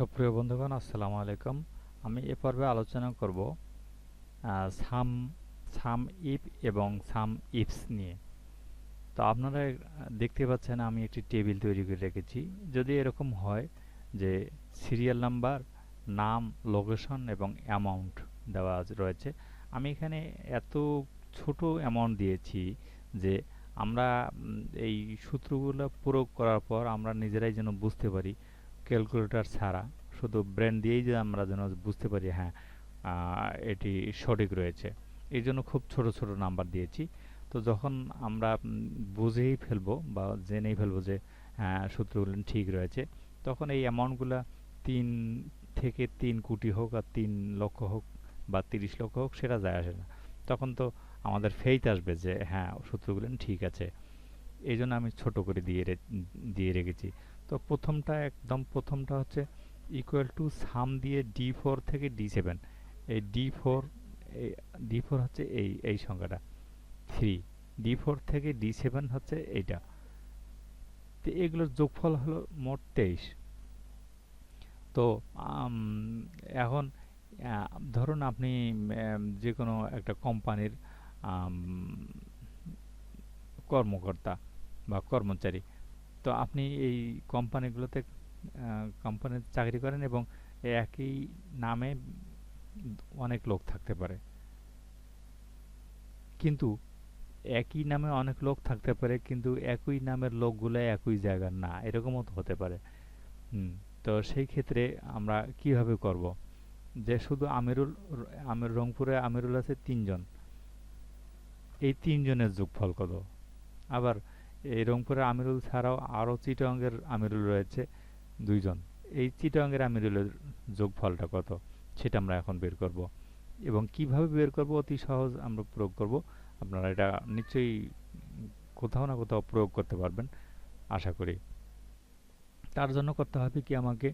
সুপ্রিয় বন্ধুগণ, আসসালামু আলাইকুম। আমি এ পর্বে আলোচনা করব সাম সাম ইফ এবং সাম ইফস নিয়ে। তো আপনারা দেখতে পাচ্ছেন আমি একটি টেবিল তৈরি করে রেখেছি। যদি এরকম হয় যে সিরিয়াল নাম্বার, নাম, লোকেশন এবং অ্যামাউন্ট দেওয়া রয়েছে, আমি এখানে এত ছোট অ্যামাউন্ট দিয়েছি যে আমরা এই সূত্রগুলো প্রয়োগ করার পর আমরা নিজেরাই যেন বুঝতে পারি ক্যালকুলেটর ছাড়া। শুধু ব্রেন দিয়েই যে আমরা যেন বুঝতে পারি হ্যাঁ এটি সঠিক রয়েছে। এই জন্য খুব ছোট ছোট নাম্বার দিয়েছি। তো যখন আমরা বুঝেই ফেলব বা জেনেই ফেলব যে হ্যাঁ সূত্রগুলো ঠিক রয়েছে, তখন এই অ্যামাউন্টগুলো তিন থেকে তিন কোটি হোক আর তিন লক্ষ হোক বা তিরিশ লক্ষ হোক, সেটা যায় আসে না। তখন তো আমাদের ফেইথ আসবে যে হ্যাঁ সূত্রগুলো ঠিক আছে। এই জন্য আমি ছোট করে দিয়ে দিয়ে রেখেছি। তো প্রথমটা, একদম প্রথমটা হচ্ছে ইকুয়াল টু সাম দিয়ে ডি ফোর থেকে ডি সেভেন এই ডি ফোর ডি ফোর হচ্ছে এই এই সংখ্যাটা। থ্রি ডি ফোর থেকে ডি সেভেন হচ্ছে এইটা। তো এগুলোর যোগফল হলো মোট তেইশ। তো এখন ধরুন আপনি যে কোনো একটা কোম্পানির কর্মকর্তা বা কর্মচারী। তো আপনি এই কোম্পানিগুলোতে কোম্পানিতে চাকরি করেন এবং একই নামে অনেক লোক থাকতে পারে। কিন্তু একই নামে অনেক লোক থাকতে পারে, কিন্তু একই নামের লোকগুলো একই জায়গার না, এরকমও তো হতে পারে। তো সেই ক্ষেত্রে আমরা কীভাবে করব? যে শুধু আমিরুল, আমির রংপুরে আমিরুল আছে তিনজন। এই তিনজনের যোগফল কত? আবার এই রংপুরের আমিরুল ছাড়াও আরও চিটাঙ্গের আমিরুল রয়েছে। দুইজন। এই চিটাঙ্গের আমিরুলের যোগফলটা কত? সেটা আমরা এখন বের করব। এবং কীভাবে বের করব? অতি সহজ আমরা প্রয়োগ করব। আপনারা এটা নিশ্চয়ই কোথাও না কোথাও প্রয়োগ করতে পারবেন, আশা করি। তার জন্য করতে হবে কি আমাকে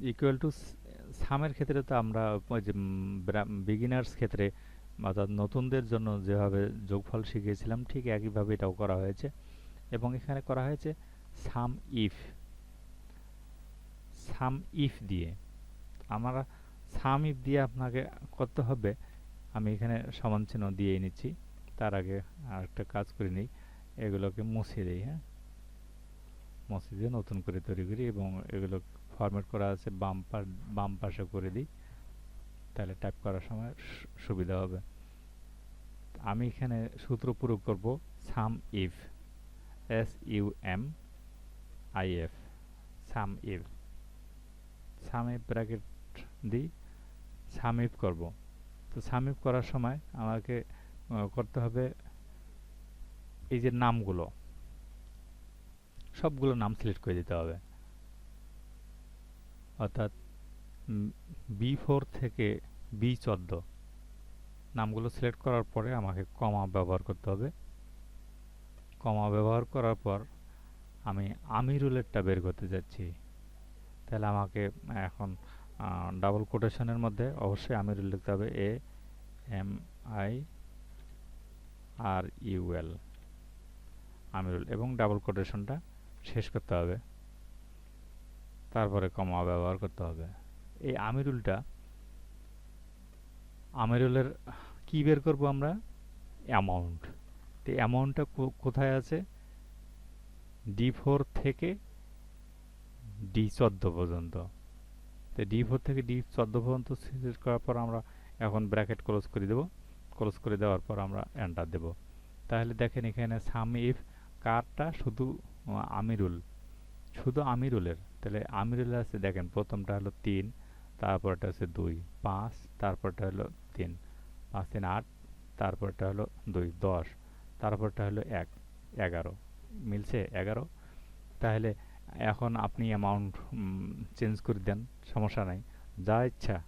ইকুয়াল টু সামের ক্ষেত্রে তো আমরা যে বিগিনার্স ক্ষেত্রে অর্থাৎ নতুনদের জন্য যেভাবে যোগফল শিখিয়েছিলাম, ঠিক একইভাবে এটাও করা হয়েছে। এবং এখানে করা হয়েছে সাম ইফ। সাম ইফ দিয়ে। আমরা সাম ইফ দিয়ে আপনাকে করতে হবে। আমি এখানে সমান চিহ্ন দিয়ে নিচ্ছি তার আগে আরেকটা কাজ করে নিই। এগুলোকে মুছে দিই হ্যাঁ? মুছে দিয়ে নতুন করে তৈরি করি এবং এগুলো ফরম্যাট করা আছে বাম পাশ বাম পাশে করে দিই। তাহলে টাইপ করার সময় সুবিধা হবে। আমি এখানে সূত্র প্রয়োগ করব sum if S U M I F sum if. Sum if bracket দিই সাম ইফ করব। তো সাম ইফ করার সময় আমাকে করতে হবে এই যে নামগুলো। সবগুলো নাম সিলেক্ট করে দিতে হবে। অর্থাৎ বি ফোর থেকে বি চোদ্দ নামগুলো সিলেক্ট করার পরে আমাকে কমা ব্যবহার করতে হবে। কমা ব্যবহার করার পর আমি আমিরুলেরটা বের করতে যাচ্ছি। তাহলে আমাকে এখন ডাবল কোটেশনের মধ্যে অবশ্যই আমিরুল লিখতে হবে A M I R U L Amirul, এবং ডাবল কোটেশনটা শেষ করতে হবে। তারপরে কমা ব্যবহার করতে হবে। এই আমিরুলটা, আমিরুলের কি বের করব আমরা? অ্যামাউন্ট তো অ্যামাউন্টটা কোথায় আছে? ডি ফোর থেকে ডি চোদ্দ পর্যন্ত। তো ডি ফোর থেকে ডি চোদ্দ পর্যন্ত সিলেক্ট করার পর আমরা এখন ব্র্যাকেট ক্লোজ করে দেব। ক্লোজ করে দেওয়ার পর আমরা এন্টার দেব। তাহলে দেখেন এখানে সাম ইফ কারটা শুধু আমিরুল। শুধু আমিরুলের। তাহলে আমিরুল আছে, দেখেন প্রথমটা হলো তিন, তারপরটা হচ্ছে দুই, পাঁচ, তারপরটা হলো তিন, পাঁচ, তিন, আট, তারপরটা হলো দুই, দশ, তারপরটা হলো এক, এগারো। মিলছে এগারো? তাহলে এখন আপনি অ্যামাউন্ট চেঞ্জ করে দেন, সমস্যা নাই। যা ইচ্ছা,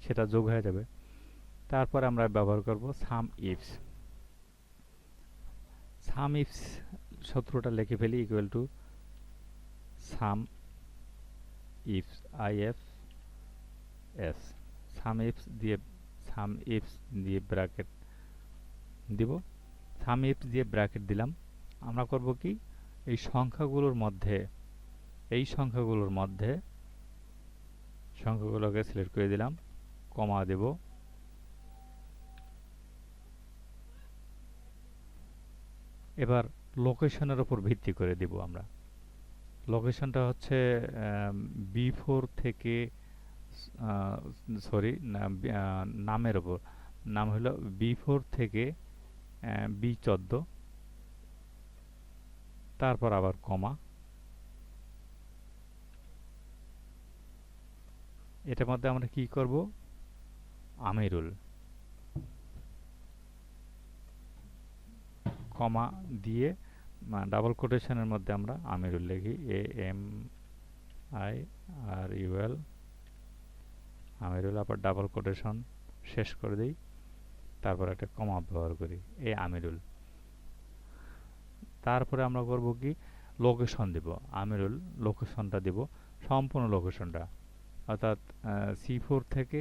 সেটা যোগ হয়ে যাবে। তারপর আমরা ব্যবহার করব সাম ইফস সাম ইফস সূত্রটা লিখে ফেলি equal to sum ifs I F S sum ifs দিয়ে সাম ইফস দিয়ে ব্র্যাকেট দিব। সাম ইফস দিয়ে ব্র্যাকেট দিলাম। আমরা করব কি? এই সংখ্যাগুলোর মধ্যে এই সংখ্যাগুলোর মধ্যে সংখ্যাগুলোকে সিলেক্ট করে দিলাম, কমা দেব। এবার লোকেশনের উপর ভিত্তি করে দিব আমরা। লোকেশনটা হচ্ছে বি ফোর থেকে সরি নামের ওপর নাম হলো বি ফোর থেকে বি চোদ্দ তারপর আবার কমা। এটার মধ্যে আমরা কি করব? আমিরুল। কমা দিয়ে ডাবল কোটেশনের মধ্যে আমরা আমিরুল লিখি। A M I R U L Amirul, আবার ডাবল কোটেশন শেষ করে দিই। তারপর একটা কমা ব্যবহার করি। এ আমিরুল। তারপরে আমরা করব কি? লোকেশন দিব। আমিরুল লোকেশনটা দিব। সম্পূর্ণ লোকেশনটা অর্থাৎ সি ফোর থেকে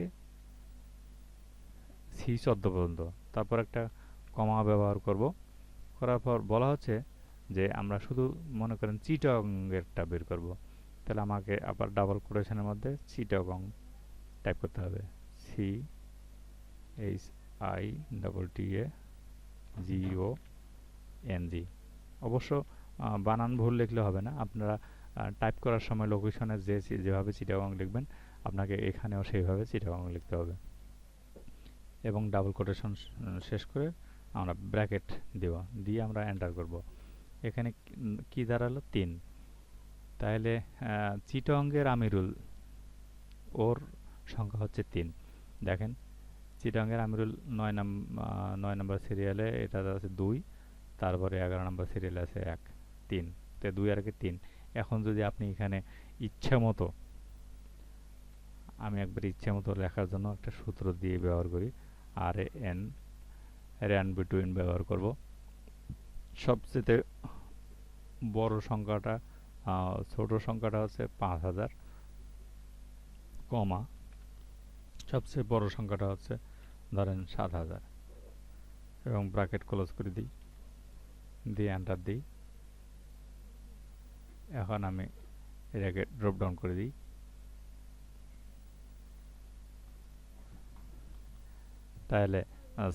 সি চোদ্দ পর্যন্ত। তারপর একটা কমা ব্যবহার করব। করার পর বলা হচ্ছে যে, আমরা শুধু মনে করেন চিটগেরটা বের করব। তাহলে আমাকে আবার ডাবল কোটেশনের মধ্যে চিটগং টাইপ করতে হবে। C H I double T A G O N G অবশ্য বানান ভুল লিখলে হবে না। আপনারা টাইপ করার সময় লোকেশনে যে যেভাবে চিটাগং লিখবেন, আপনাকে এখানেও সেইভাবে চিটাগং লিখতে হবে। এবং ডাবল কোটেশন শেষ করে আমরা ব্র্যাকেট দেব। দিয়ে আমরা এন্টার করব। এখানে কি দাঁড়াল? তিন। তাহলে চিটঙ্গের আমিরুল, ওর সংখ্যা হচ্ছে তিন। দেখেন চিটঙ্গের আমিরুল নয় নাম নয় নম্বর সিরিয়ালে এটা আছে দুই। তারপরে এগারো নম্বর সিরিয়ালে আছে এক, তিন। তো দুই আর কি তিন। এখন যদি আপনি এখানে ইচ্ছা মতো, আমি একবার ইচ্ছে মতো লেখার জন্য একটা সূত্র দিয়ে ব্যবহার করি, আর এন র্যান বিটুইন ব্যবহার করব। সবচেয়ে বড় সংখ্যাটা ছোট সংখ্যাটা হচ্ছে পাঁচ হাজার, কমা। সবচেয়ে বড় সংখ্যাটা হচ্ছে ধরেন সাত হাজার। এবং ব্র্যাকেট ক্লোজ করে দিই, দিয়ে এন্টার দিই। এখন আমি এটাকে ড্রপ ডাউন করে দিই। তাহলে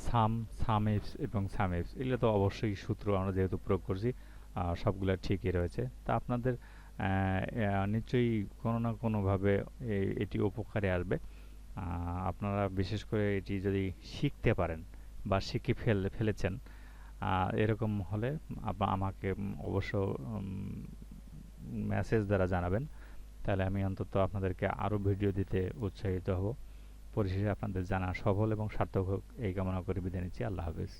সাম সাম এপস এবং সাম এপস এগুলো তো অবশ্যই সূত্র আমরা যেহেতু প্রয়োগ করছি সবগুলো ঠিকই রয়েছে। তা আপনাদের নিশ্চয়ই কোনো না কোনোভাবে এটি উপকারে আসবে। আপনারা বিশেষ করে এটি যদি শিখতে পারেন বা শিখে ফেলে, ফেলেছেন এরকম হলে আমাকে অবশ্য মেসেজ দ্বারা জানাবেন, তাহলে আমি অন্তত আপনাদেরকে আরও ভিডিও দিতে উৎসাহিত হব। পরিশেষে আপনাদের জানা সফল এবং সার্থক হোক, এই কামনা করে বিদায় নিচ্ছি। আল্লাহ হাফিজ।